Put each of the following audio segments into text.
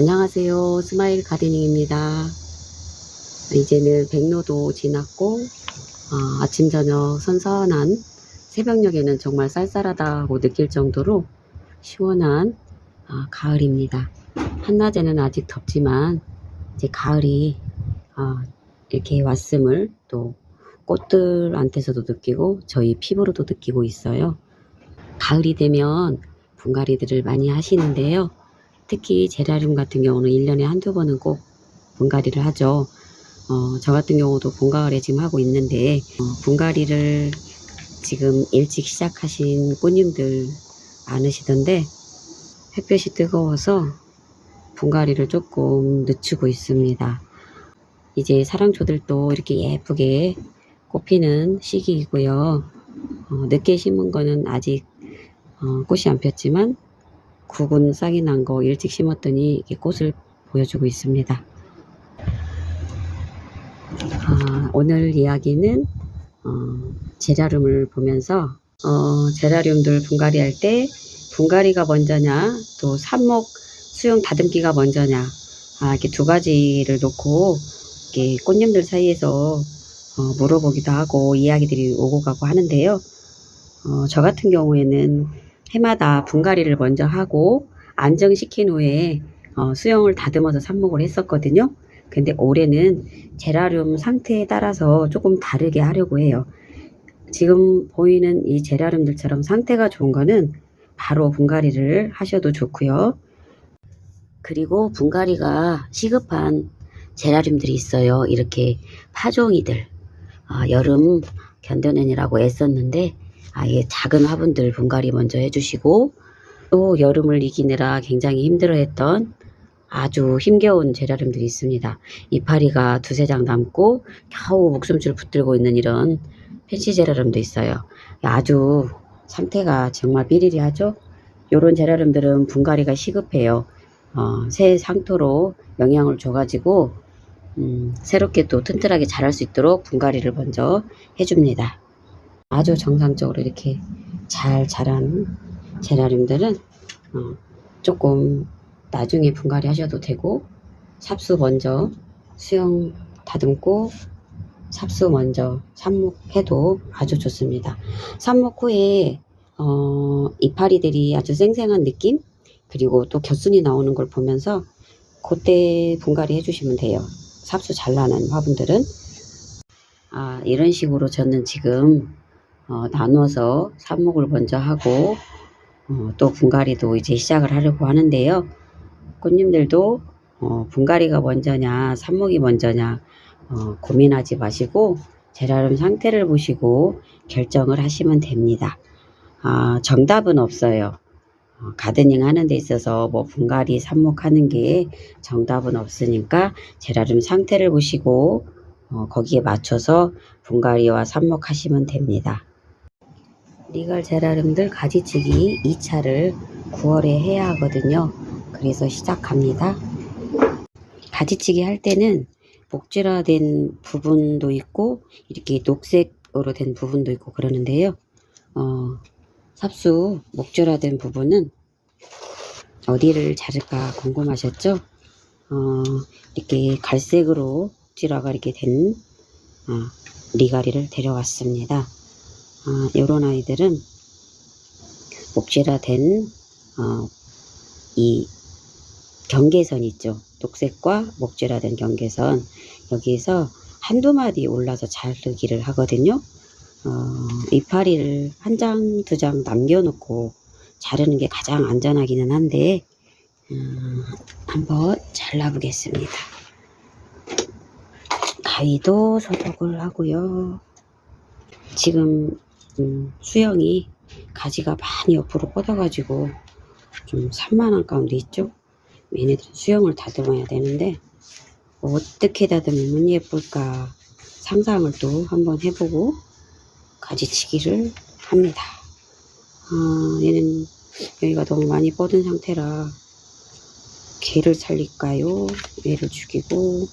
안녕하세요. 스마일 가드닝입니다. 이제는 백로도 지났고, 아, 침 저녁 선선한 새벽녘에는 정말 쌀쌀하다고 느낄 정도로 시원한 아, 가을입니다. 한낮에는 아직 덥지만, 이제 가을이 아, 이렇게 왔음을 또 꽃들한테서도 느끼고, 저희 피부로도 느끼고 있어요. 가을이 되면 분갈이들을 많이 하시는데요. 특히 제라늄 같은 경우는 1년에 한두 번은 꼭 분갈이를 하죠. 어, 저 같은 경우도 봄가을에 지금 하고 있는데, 어, 분갈이를 지금 일찍 시작하신 꽃님들 많으시던데, 햇볕이 뜨거워서 분갈이를 조금 늦추고 있습니다. 이제 사랑초들도 이렇게 예쁘게 꽃피는 시기이고요. 어, 늦게 심은 거는 아직 어, 꽃이 안 폈지만 국은 싹이 난 거 일찍 심었더니 꽃을 보여주고 있습니다. 아, 오늘 이야기는 어, 제라륨을 보면서 어, 제라륨들 분갈이 할 때 분갈이가 먼저냐 또 삽목 수영 다듬기가 먼저냐 아, 이렇게 두 가지를 놓고 이렇게 꽃님들 사이에서 어, 물어보기도 하고 이야기들이 오고 가고 하는데요. 어, 저 같은 경우에는 해마다 분갈이를 먼저 하고 안정시킨 후에 어, 수영을 다듬어서 삽목을 했었거든요. 근데 올해는 제라륨 상태에 따라서 조금 다르게 하려고 해요. 지금 보이는 이 제라륨들처럼 상태가 좋은 거는 바로 분갈이를 하셔도 좋고요. 그리고 분갈이가 시급한 제라륨들이 있어요. 이렇게 파종이들. 아, 여름 견뎌내느라고 애썼는데 아예 작은 화분들 분갈이 먼저 해주시고 또 여름을 이기느라 굉장히 힘들어했던 아주 힘겨운 제라륨들이 있습니다. 이파리가 두세 장 남고 겨우 목숨줄 붙들고 있는 이런 펜시 제라륨도 있어요. 아주 상태가 정말 삐리리하죠. 요런 제라륨들은 분갈이가 시급해요. 어, 새 상토로 영향을 줘가지고 음, 새롭게 또 튼튼하게 자랄 수 있도록 분갈이를 먼저 해줍니다. 아주 정상적으로 이렇게 잘 자란 제라륨들은 어, 조금 나중에 분갈이 하셔도 되고 삽수 먼저 수영 다듬고 삽수 먼저 삽목해도 아주 좋습니다. 삽목 후에 어, 이파리들이 아주 생생한 느낌 그리고 또 겨순이 나오는 걸 보면서 그때 분갈이 해주시면 돼요. 삽수 잘 나는 화분들은 아, 이런 식으로 저는 지금 어, 나눠서 삽목을 먼저 하고 어, 또 분갈이도 이제 시작을 하려고 하는데요. 꽃님들도 어, 분갈이가 먼저냐 삽목이 먼저냐 어, 고민하지 마시고 제라륨 상태를 보시고 결정을 하시면 됩니다. 아, 정답은 없어요. 어, 가드닝 하는 데 있어서 뭐 분갈이 삽목하는 게 정답은 없으니까 제라륨 상태를 보시고 어, 거기에 맞춰서 분갈이와 삽목하시면 됩니다. 리갈 제라륨들 가지치기 2차를 9월에 해야 하거든요. 그래서 시작합니다. 가지치기 할 때는 목질화된 부분도 있고 이렇게 녹색으로 된 부분도 있고 그러는데요. 어, 삽수 목질화된 부분은 어디를 자를까 궁금하셨죠? 어, 이렇게 갈색으로 목질화가 이렇게 된 어, 리가리를 데려왔습니다. 아, 요런 아이들은 목질화된 어, 이 경계선 있죠. 녹색과 목질화된 경계선 여기에서 한두 마디 올라서 자르기를 하거든요. 어, 이파리를 한 장, 두 장 남겨놓고 자르는 게 가장 안전하기는 한데 음, 한번 잘라보겠습니다. 가위도 소독을 하고요. 지금 음, 수영이 가지가 많이 옆으로 뻗어가지고 좀 산만한 가운데 있죠. 얘네들은 수영을 다듬어야 되는데 어떻게 다듬으면 예쁠까 상상을 또 한번 해보고 가지치기를 합니다. 아, 얘는 여기가 너무 많이 뻗은 상태라 개를 살릴까요? 얘를 죽이고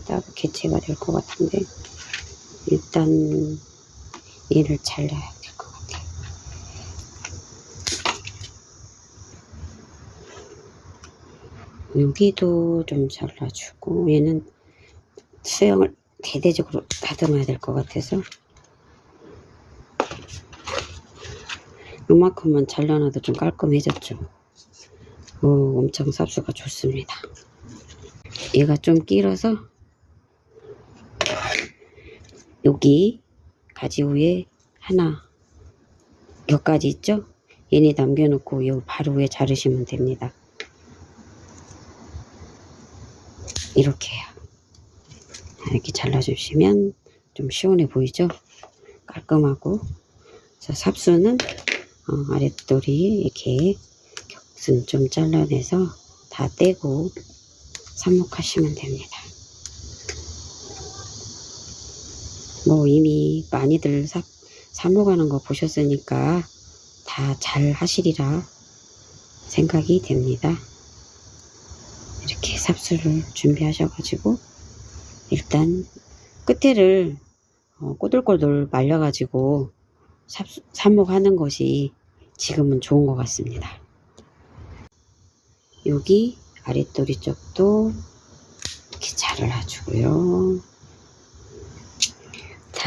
시간이 딱 개체가 될 것 같은데 일단 얘를 잘라야 될 것 같아 여기도 좀 잘라주고 얘는 수영을 대대적으로 다듬어야 될 것 같아서 요만큼만 잘라놔도 좀 깔끔해졌죠. 오, 엄청 삽수가 좋습니다. 얘가 좀 길어서 여기 가지 위에 하나 여기까지 있죠? 얘네 남겨놓고 요 바로 위에 자르시면 됩니다. 이렇게요. 이렇게 잘라주시면 좀 시원해 보이죠? 깔끔하고 자, 삽수는 어, 아랫돌이 이렇게 격순 좀 잘라내서 다 떼고 삽목하시면 됩니다. 뭐 이미 많이들 삽, 삽목하는 거 보셨으니까 다 잘 하시리라 생각이 됩니다. 이렇게 삽수를 준비하셔가지고 일단 끝에를 어, 꼬들꼬들 말려가지고 삽, 삽목하는 것이 지금은 좋은 것 같습니다. 여기 아랫도리 쪽도 이렇게 잘라주고요.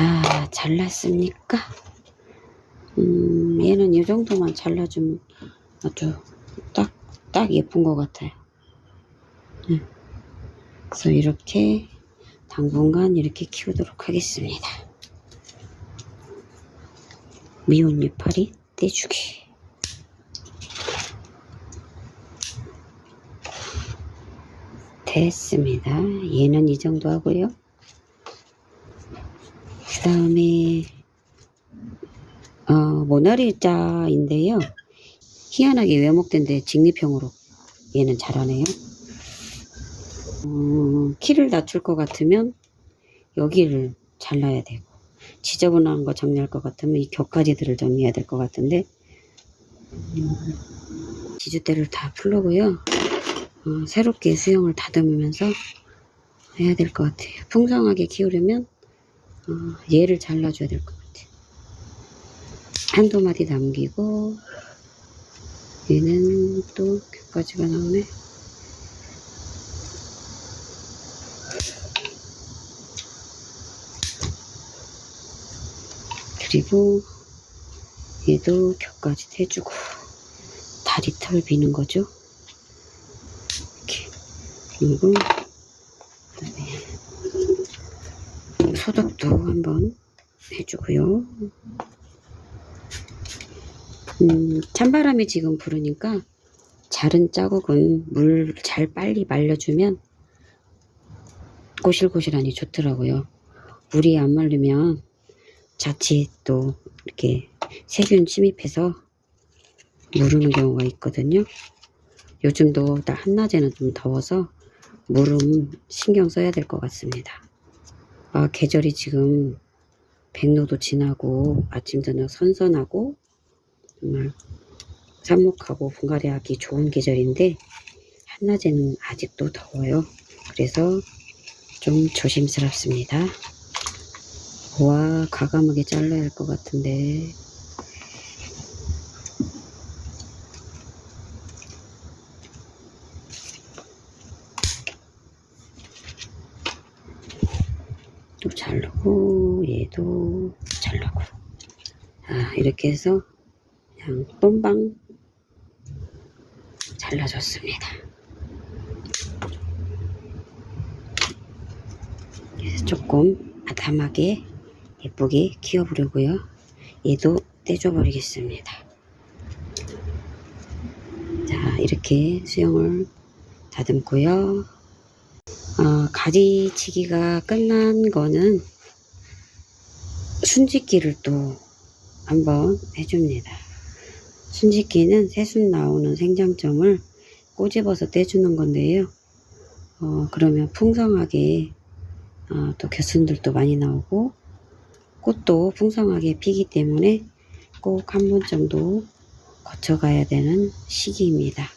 다 잘랐습니까? 음, 얘는 이 정도만 잘라주면 아주 딱, 딱 예쁜 것 같아요. 네. 그래서 이렇게 당분간 이렇게 키우도록 하겠습니다. 미온 이파리 떼주기. 됐습니다. 얘는 이 정도 하고요. 그 다음에 어, 모나리자인데요. 희한하게 외목된데 직립형으로 얘는 자라네요. 어, 키를 낮출 것 같으면 여기를 잘라야 되고 지저분한 거 정리할 것 같으면 이 격가지들을 정리해야 될 것 같은데 음, 지주대를 다 풀르고요. 어, 새롭게 수영을 다듬으면서 해야 될 것 같아요. 풍성하게 키우려면 어, 얘를 잘라줘야 될 것 같아요. 한두 마디 남기고 얘는 또 격가지가 나오네. 그리고 얘도 격까지 해주고 다리 털 비는 거죠. 이렇게 그리고 그다음에 소독도 한번 해주고요. 음, 찬바람이 지금 부르니까 자른 자국은 물 잘 빨리 말려주면 고실고실하니 좋더라고요. 물이 안 말리면 자칫 또 이렇게 세균 침입해서 무르는 경우가 있거든요. 요즘도 딱 한낮에는 좀 더워서 물음 신경 써야 될 것 같습니다. 아, 계절이 지금 백로도 지나고 아침 저녁 선선하고 정말 삽목하고 분갈이 하기 좋은 계절인데 한낮에는 아직도 더워요. 그래서 좀 조심스럽습니다. 와, 과감하게 잘라야 할 것 같은데. 또 자르고, 얘도 자르고. 아, 이렇게 해서 그냥 똠방 잘라줬습니다. 조금 아담하게 예쁘게 키워보려고요. 얘도 떼줘버리겠습니다. 자, 이렇게 수영을 다듬고요. 어, 가지치기가 끝난 거는 순짓기를 또 한번 해줍니다. 순짓기는 새순 나오는 생장점을 꼬집어서 떼주는 건데요. 어, 그러면 풍성하게 어, 또 겨순들도 많이 나오고 꽃도 풍성하게 피기 때문에 꼭 한 번 정도 거쳐가야 되는 시기입니다.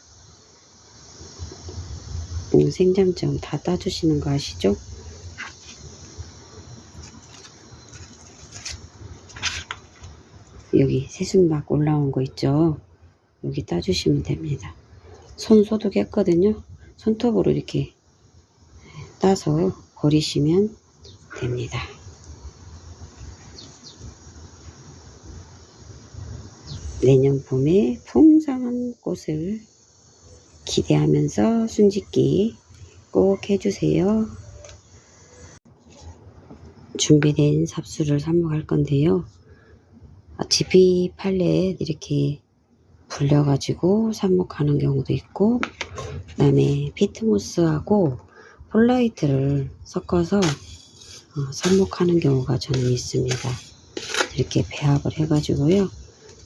음, 생장점 다 따주시는 거 아시죠? 여기 새순막 올라온 거 있죠? 여기 따주시면 됩니다. 손 소독했거든요. 손톱으로 이렇게 따서 버리시면 됩니다. 내년 봄에 풍성한 꽃을 기대하면서 순짓기 꼭 해주세요. 준비된 삽수를 삽목할 건데요. 지피 팔렛 이렇게 불려가지고 삽목하는 경우도 있고 그 다음에 피트모스하고 폴라이트를 섞어서 어, 삽목하는 경우가 저는 있습니다. 이렇게 배합을 해가지고요.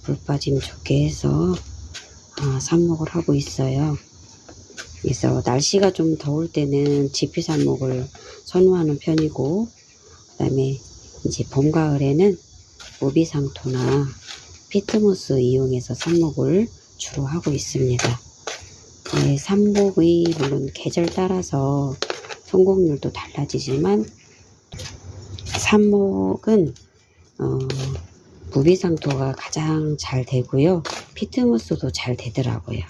물 빠짐 좋게 해서 어, 삽목을 하고 있어요. 그래서 날씨가 좀 더울 때는 지피 삽목을 선호하는 편이고 그 다음에 이제 봄 가을에는 모비상토나 피트모스 이용해서 삽목을 주로 하고 있습니다. 네, 삽목의 물론 계절 따라서 성공률도 달라지지만 삽목은 어, 무비상토가 가장 잘 되고요. 피트모스도 잘 되더라고요.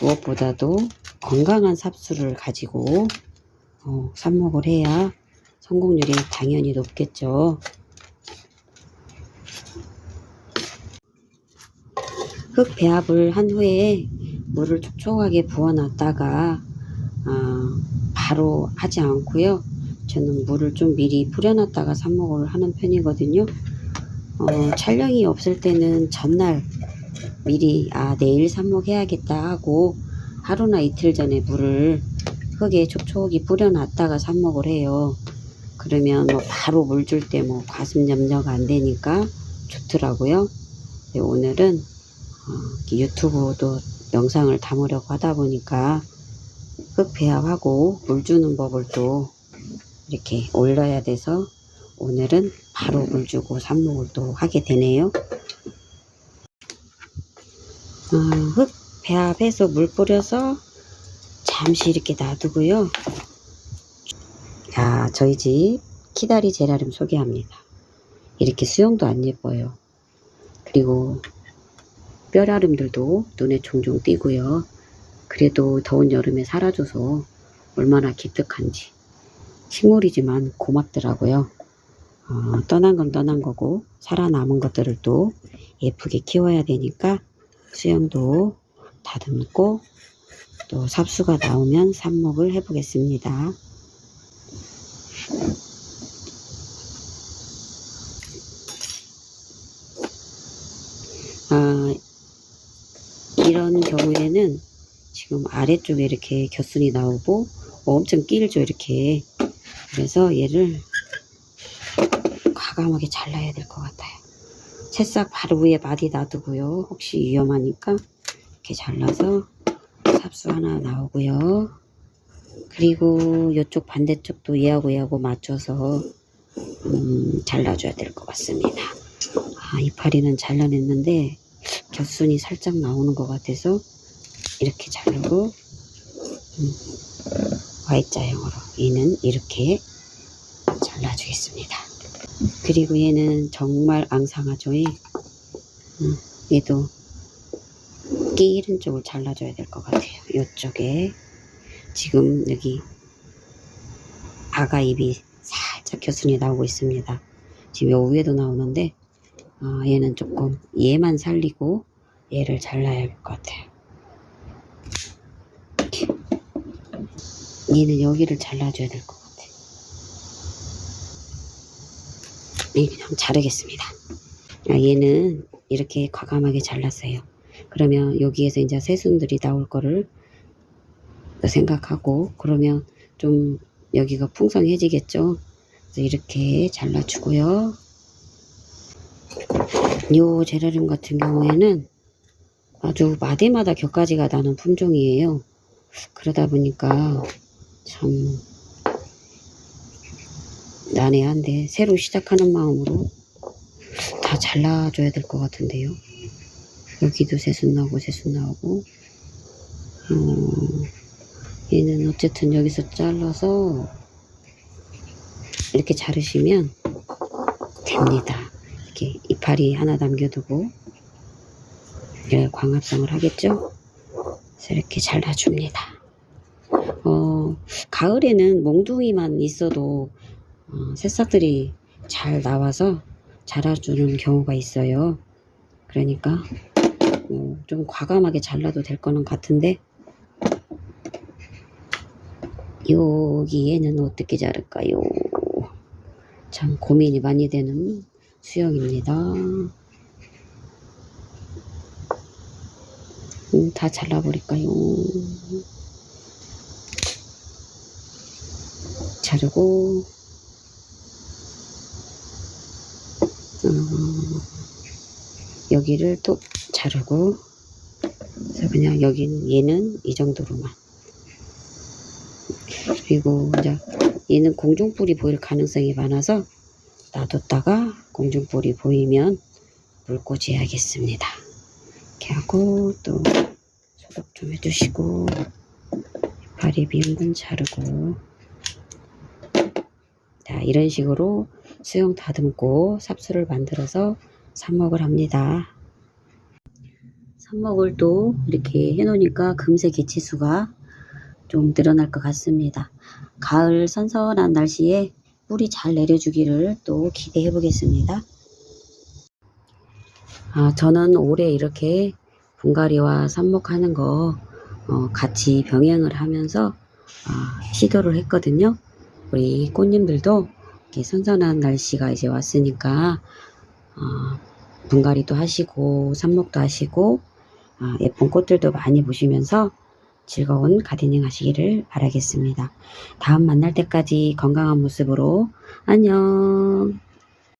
무엇보다도 건강한 삽수를 가지고 어, 삽목을 해야 성공률이 당연히 높겠죠. 흙 배합을 한 후에 물을 촉촉하게 부어 놨다가 아, 바로 하지 않고요. 저는 물을 좀 미리 뿌려놨다가 삽목을 하는 편이거든요. 어, 촬영이 없을 때는 전날 미리 아 내일 삽목해야겠다 하고 하루나 이틀 전에 물을 흙에 촉촉히 뿌려놨다가 삽목을 해요. 그러면 뭐 바로 물 줄 때 뭐 과습 염려가 안 되니까 좋더라고요. 근데 오늘은 어, 유튜브도 영상을 담으려고 하다 보니까 흙 배합하고 물 주는 법을 또 이렇게 올려야 돼서 오늘은 바로 물 주고 삽목을 또 하게 되네요. 어, 흙 배합해서 물 뿌려서 잠시 이렇게 놔두고요. 자, 저희 집 키다리 제라늄 소개합니다. 이렇게 수영도 안 예뻐요. 그리고 뼈라름들도 눈에 종종 띄고요. 그래도 더운 여름에 살아줘서 얼마나 기특한지. 식물이지만 고맙더라고요. 어, 떠난 건 떠난 거고 살아남은 것들을 또 예쁘게 키워야 되니까 수영도 다듬고 또 삽수가 나오면 삽목을 해보겠습니다. 아, 이런 경우에는 지금 아래쪽에 이렇게 겨순이 나오고 엄청 길죠 이렇게. 그래서 얘를 과감하게 잘라야 될 것 같아요. 새싹 바로 위에 마디 놔두고요. 혹시 위험하니까 이렇게 잘라서 삽수 하나 나오고요. 그리고 이쪽 반대쪽도 얘하고 얘하고 맞춰서 음, 잘라줘야 될 것 같습니다. 아 이파리는 잘라냈는데 겹순이 살짝 나오는 것 같아서 이렇게 자르고 음, Y자형으로 얘는 이렇게 잘라주겠습니다. 그리고 얘는 정말 앙상하죠. 얘. 음, 얘도 끼 이른 쪽을 잘라줘야 될 것 같아요. 이쪽에 지금 여기 아가 입이 살짝 겨순이 나오고 있습니다. 지금 요 위에도 나오는데 어, 얘는 조금 얘만 살리고 얘를 잘라야 할 것 같아요. 이렇게. 얘는 여기를 잘라줘야 될 것 같아요. 네, 그냥 자르겠습니다. 아, 얘는 이렇게 과감하게 잘랐어요. 그러면 여기에서 이제 새순들이 나올 거를 생각하고 그러면 좀 여기가 풍성해지겠죠. 그래서 이렇게 잘라주고요. 요 제라늄 같은 경우에는 아주 마대마다 격가지가 나는 품종이에요. 그러다 보니까 참 난해한데 새로 시작하는 마음으로 다 잘라줘야 될 것 같은데요. 여기도 새순 나오고 새순 나오고 어, 얘는 어쨌든 여기서 잘라서 이렇게 자르시면 됩니다. 이렇게 이파리 하나 남겨두고 이렇게 광합성을 하겠죠? 그래서 이렇게 잘라줍니다. 어, 가을에는 몽둥이만 있어도 어, 새싹들이 잘 나와서 자라주는 경우가 있어요. 그러니까 어, 좀 과감하게 잘라도 될 거는 같은데 여기에는 어떻게 자를까요? 참 고민이 많이 되는 수영입니다. 음, 다 잘라버릴까요? 자르고. 어, 여기를 또 자르고 그래서 그냥 여기는 얘는 이 정도로만. 그리고 이제 얘는 공중뿔이 보일 가능성이 많아서 놔뒀다가 공중뿔이 보이면 물꽂이 해야겠습니다. 이렇게 하고 또 소독 좀 해주시고 이파리 비운 건 자르고 자 이런 식으로 수영 다듬고 삽수를 만들어서 삽목을 합니다. 삽목을 또 이렇게 해놓으니까 금세 개체수가 좀 늘어날 것 같습니다. 가을 선선한 날씨에 뿌리 잘 내려주기를 또 기대해 보겠습니다. 아, 저는 올해 이렇게 분갈이와 삽목하는 거 어, 같이 병행을 하면서 아, 시도를 했거든요. 우리 꽃님들도 이렇게 선선한 날씨가 이제 왔으니까 어, 분갈이도 하시고 삽목도 하시고 아, 예쁜 꽃들도 많이 보시면서 즐거운 가디닝 하시기를 바라겠습니다. 다음 만날 때까지 건강한 모습으로 안녕.